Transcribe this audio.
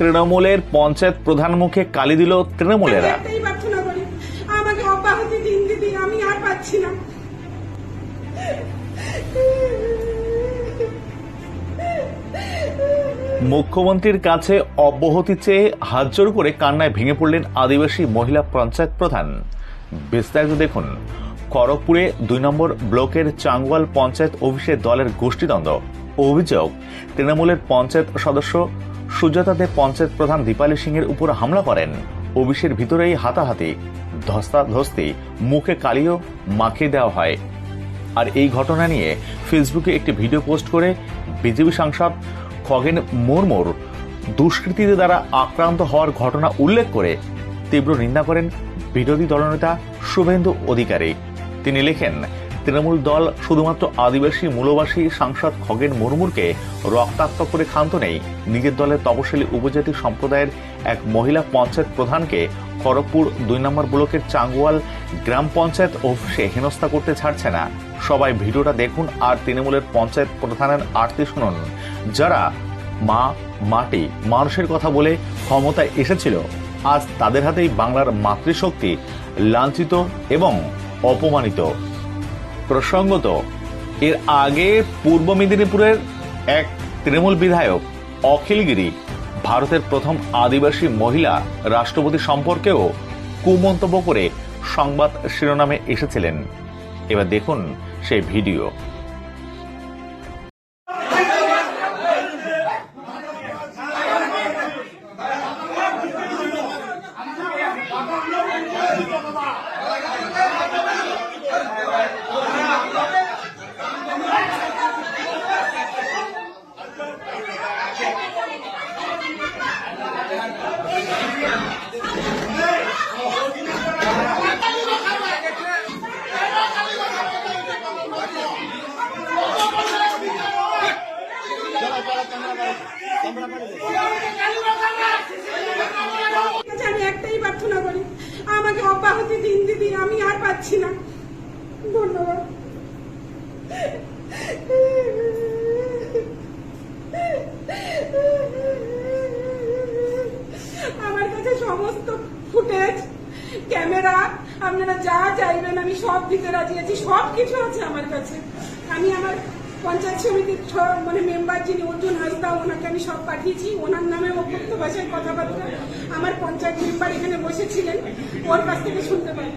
তৃণমূলের পঞ্চায়েত প্রধান মুখে কালি দিল তৃণমূলেরা। একটাই প্রার্থনা করি আমাকে অব্যাহতি দিন দিদি আমি আর পাচ্ছি না। মুখ্যমন্ত্রীর কাছে অব্যাহতি চেয়ে হাত জোর করে কান্নায় ভেঙে পড়লেন আদিবাসী মহিলা পঞ্চায়েত প্রধান। বিস্তারিত দেখুন। খড়গপুরে দুই নম্বর ব্লকের চাঙ্গুয়াল পঞ্চায়েত অফিসে দলের গোষ্ঠীদ্বন্দ্ব। অভিযোগ তৃণমূলের পঞ্চায়েত সদস্য সুজাতা দে পঞ্চায়েত প্রধান দীপালি সিং এর উপর হামলা করেন। অফিসের ভিতরেই হাতাহাতি, ধস্তাধস্তি, মুখে কালিও মাখিয়ে দেওয়া হয়। আর এই ঘটনা নিয়ে ফেসবুকে একটি ভিডিও পোস্ট করে বিজেপি সাংসদ খগেন মুর্মুর দুষ্কৃতীদের দ্বারা আক্রান্ত হওয়ার ঘটনা উল্লেখ করে তীব্র নিন্দা করেন বিরোধী দলনেতা শুভেন্দু অধিকারী। তিনি লেখেন তৃণমূল দল শুধুমাত্র আদিবাসী, মূলবাসী, সাংসদ খগেন মুর্মুরকে রক্তাক্ত করে ক্ষান্ত নেই। নিজের দলের তপশিলি উপজাতি সম্প্রদায়ের এক মহিলা পঞ্চায়েত প্রধানকে খড়গপুর দুই নম্বর ব্লকের চাঙ্গুয়াল গ্রাম পঞ্চায়েত অফিসে হেনস্থা করতে ছাড়ছে না। সবাই ভিডিওটা দেখুন আর তৃণমূলের পঞ্চায়েত প্রধানের আরতি শুনুন। যারা মা, মাটি, মানুষের কথা বলে ক্ষমতায় এসেছিল, আজ তাদের হাতেই বাংলার মাতৃশক্তি, লাঞ্ছিত এবং অপমানিত। প্রসঙ্গত, এর আগে পূর্ব মেদিনীপুরের এক তৃণমূল বিধায়ক, অখিলগিরি, ভারতের প্রথম আদিবাসী মহিলা রাষ্ট্রপতি সম্পর্কেও কুমন্তব্য করে সংবাদ শিরোনামে এসেছিলেন। এবার দেখুন সেই ভিডিও। আমি একটাই প্রার্থনা করি, আমাকে অব্যাহতি দিন দিদি, আমি আর পাচ্ছি না। ধন্যবাদ। আমার কাছে সমস্ত ফুটেজ, ক্যামেরা, আপনারা যা চাইবেন, আমি সব দিতে রাজি আছি সব কিছু আছে আমার কাছে। আমি আমার পঞ্চায়েত সমিতির মানে মেম্বার যিনি অর্জুন হাসদা, ওনাকে আমি সব পাঠিয়েছি। ওনার নামে অভ্যক্ত ভাষায় কথাবার্তা। আমার পঞ্চায়েত মেম্বার এখানে বসেছিলেন। ওর কাছ থেকে শুনতে পারি